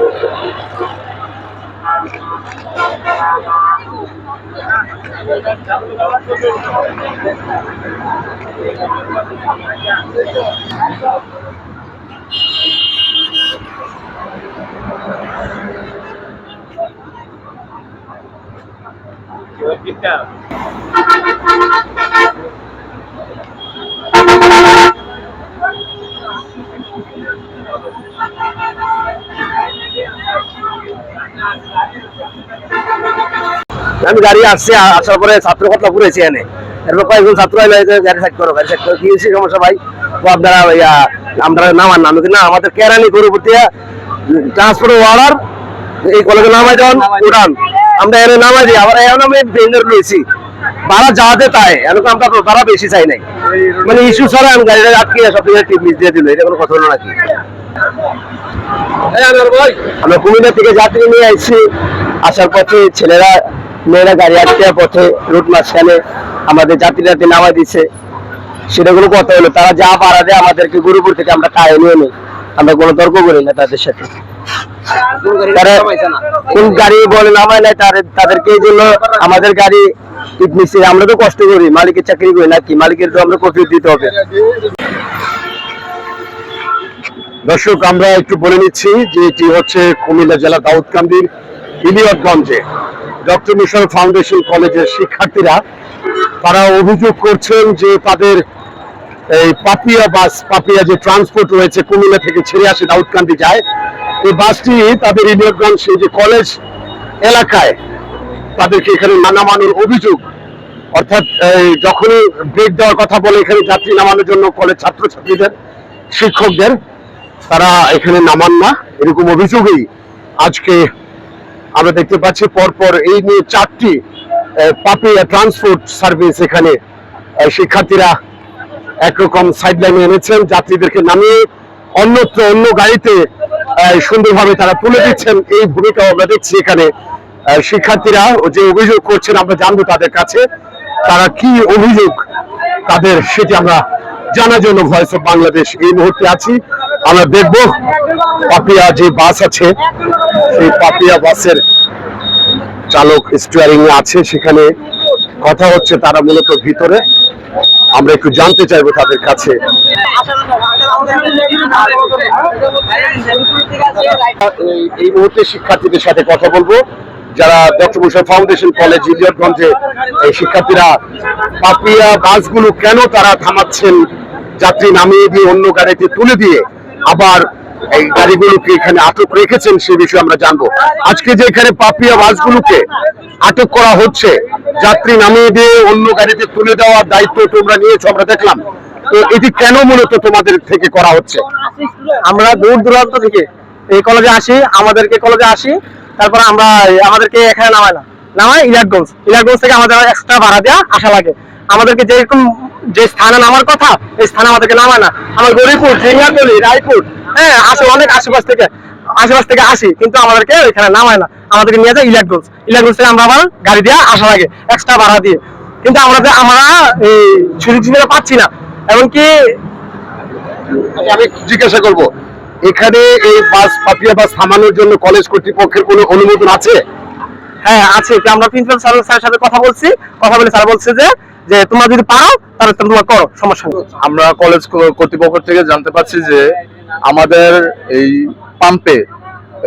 Good, good job. আমি গাড়ি আসছে আসার পরে ছাত্র কথা ঘুরেছি এনে। এরপর কয়েকজন ছাত্র এলো গাড়ি সাইড করো গাড়ি সাইড করো কি হয়েছে সমস্যা ভাই? আপনারা আমরা নামান না না আমাদের কেরানি ট্রান্সপোর্ট এই কলেজে নামাই আমরা এনে নামাই দিই আবার এখন আমি রয়েছি। ভাড়া তাই এখন আমরা ভাড়া বেশি চাই নাই। মানে ইস্যু ছাড়া আমি গাড়িটা আটকে সব টিপ মিস দিয়ে দিল এটা কোনো কথা হলো নাকি? আমরা কুমিল্লা থেকে যাত্রী নিয়ে আসছি আসার পথে ছেলেরা মেয়েরা গাড়ি আটকে পথে রুট মাঝখানে আমাদের যাত্রীরা নামা দিচ্ছে সেটা কোনো কথা হলো, তারা যা পারা দেয় আমাদেরকে গুরুপুর থেকে আমরা টায়ে নিয়ে নিই। আমরা কোনো তর্ক করি না তাদের সাথে। কোন গাড়ি বলে নামায় নাই তাদেরকে এই জন্য আমাদের গাড়ি আমরা তো কষ্ট করি, মালিকের চাকরি করি নাকি? মালিকের তো আমরা কফি দিতে হবে। দর্শক, আমরা একটু বলে নিচ্ছি যে এটি হচ্ছে কুমিল্লা জেলা দাউদকান্দির ইলিয়টগঞ্জে। ডক্টর মিশন ফাউন্ডেশন কলেজের শিক্ষার্থীরা, তারা অভিযোগ করছেন যে তাদের এই পাপিয়া বাস, পাপিয়া যে ট্রান্সপোর্ট রয়েছে কুমিল্লা থেকে ছেড়ে আসে দাউদকান্দি যায়, এই বাসটি তাদের ইলিয়টগঞ্জ সেই যে কলেজ এলাকায় তাদেরকে এখানে নামানোর অভিযোগ। অর্থাৎ যখনই ব্রেক দেওয়ার কথা বলে এখানে যাত্রী নামানোর জন্য কলেজ ছাত্রছাত্রীদের, শিক্ষকদের, তারা এখানে নামান না। এরকম অভিযোগেই আজকে আমরা দেখতে পাচ্ছি পরপর এই নিয়ে চারটি পাপিয়া ট্রান্সপোর্ট সার্ভিস এখানে শিক্ষার্থীরা একরকম সাইড লাইনে এনেছেন, যাত্রীদেরকে নামিয়ে অন্যত্র অন্য গাড়িতে সুন্দরভাবে তারা তুলে দিচ্ছেন। এই ভূমিকা আমরা দেখছি এখানে। শিক্ষার্থীরা যে অভিযোগ করছেন, আমরা জানব তাদের কাছে, তারা কি অভিযোগ তাদের সেটি আমরা জানার জন্য ভয়েস অফ বাংলাদেশ এই মুহূর্তে আছি। আমরা দেখব পাপিয়া যে বাস আছে, সেই পাপিয়া বাসের চালক স্টিয়ারিং আছে, সেখানে কথা হচ্ছে তারা মূলত ভিতরে। আমরা একটু জানতে চাইব তাদের কাছে। এই- মুহূর্তে শিক্ষার্থীদের সাথে কথা বলব। যারা ডক্টর ফাউন্ডেশন কলেজ ইলিয়টগঞ্জে এই শিক্ষার্থীরা পাপিয়া বাসগুলো কেন তারা থামাচ্ছেন? যাত্রী নামিয়ে দিয়ে অন্য গাড়িতে তুলে দিয়ে আবার এই গাড়িগুলোকে এখানে আটক রেখেছেন সে বিষয়ে আমরা জানব। আজকে যে এখানে পাপিয়া বাসগুলোকে আটক করা হচ্ছে, যাত্রী নামিয়ে দিয়ে অন্য গাড়িতে তুলে দেওয়ার দায়িত্ব তোমরা নিয়েছো, আমরা দেখলাম। তো এটি কেন মূলত তোমাদের থেকে করা হচ্ছে? আমরা দূর দূরান্ত থেকে এই কলেজে আসি, আমাদেরকে কলেজে আসি, তারপর আমরা আমাদেরকে এখানে নামায় না। নামায় ইলাটগঞ্জ ইলাটগঞ্জ থেকে আমাদের এক্সট্রা ভাড়া দেওয়া আসা লাগে। আমাদেরকে যেরকম যে স্থানে নামার কথা এই স্থানে আমাদেরকে নামায় না। আমার গরিপুর জিঙ্গাতলি রায়পুর হ্যাঁ আসে অনেক আশেপাশ থেকে আশেপাশ থেকে আসি কিন্তু আমাদেরকে এখানে নামায় না। আমাদেরকে নিয়ে যায় ইলাটগঞ্জ ইলাটগঞ্জ থেকে আমরা আবার গাড়ি দিয়ে আসা লাগে এক্সট্রা ভাড়া দিয়ে। কিন্তু আমরা যে- আমরা এই সুযোগ সুবিধা পাচ্ছি না। এমনকি আচ্ছা, আমি জিজ্ঞাসা করব এখানে এই বাস পাপিয়া বাস থামানোর জন্য কলেজ কর্তৃপক্ষের কোনো অনুমোদন আছে? হ্যাঁ আছে। আমরা প্রিন্সিপাল স্যার স্যারের সাথে কথা বলছি। কথা বলে স্যার বলছে যে যে তোমরা যদি পারো, তাহলে তোমরা করো, সমস্যা আমরা কলেজ কর্তৃপক্ষ থেকে জানতে পারছি যে আমাদের এই পাম্পে,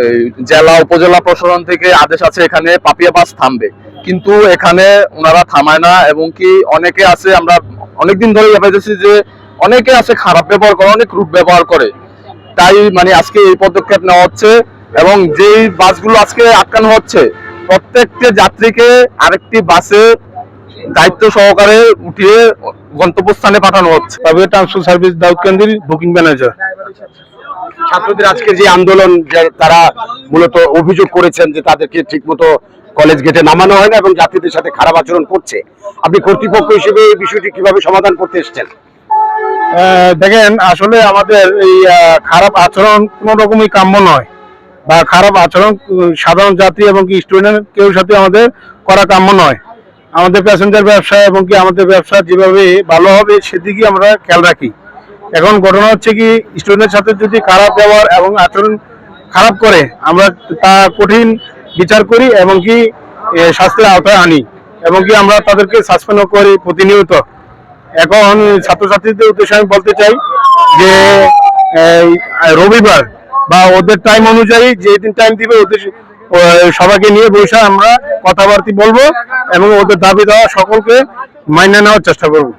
এই জেলা উপজেলা প্রশাসন থেকে আদেশ আছে এখানে পাপিয়া বাস থামবে। কিন্তু এখানে ওনারা থামায় না, এবং কি অনেকে আছে, আমরা অনেকদিন ধরে ভেবেছি যে অনেকে আছে খারাপ ব্যবহার করে, অনেক রূপ ব্যবহার করে। তাই মানে আজকে এই পদক্ষেপ নেওয়া হচ্ছে, এবং যেই বাসগুলো আজকে আটকানো হচ্ছে, প্রত্যেকটি যাত্রীকে আরেকটি বাসে দায়িত্ব সহকারে উঠিয়ে গন্তব্যস্থানে পাঠানো হচ্ছে। তবে ট্রান্সপোর্ট সার্ভিস দাউদকান্দির বুকিং ম্যানেজার। ছাত্রদের আজকে যে আন্দোলন তারা মূলত অভিযোগ করেছেন যে তাদেরকে ঠিকমতো কলেজ গেটে নামানো হয় না এবং যাত্রীদের সাথে খারাপ আচরণ করছে আপনি কর্তৃপক্ষ হিসেবে এই বিষয়টি কীভাবে সমাধান করতে এসেছেন? দেখেন আসলে আমাদের এই খারাপ আচরণ কোনো রকমই কাম্য নয়। বা খারাপ আচরণ সাধারণ যাত্রী এবং স্টুডেন্ট কেউ সাথে আমাদের করা কাম্য নয়। আমাদের প্যাসেঞ্জার ব্যবসা এবং কি আমাদের ব্যবসা যেভাবে ভালো হবে সেদিকে আমরা খেয়াল রাখি। এখন ঘটনা হচ্ছে কি স্টুডেন্টের সাথে যদি খারাপ ব্যবহার এবং আচরণ খারাপ করে, আমরা তা কঠিন বিচার করি এবং কি শাস্তির আওতায় আনি এবং কি আমরা তাদেরকে সাসপেন্ড করি প্রতিনিয়ত। এখন ছাত্রছাত্রীদের উদ্দেশ্যে আমি বলতে চাই যে রবিবার বা ওদের টাইম অনুযায়ী যে দিন টাইম দিবে, ওদের সবাইকে নিয়ে বসে আমরা কথাবার্তা বলব এবং ওদের দাবি দেওয়া সকলকে মাইনে নেওয়ার চেষ্টা করব।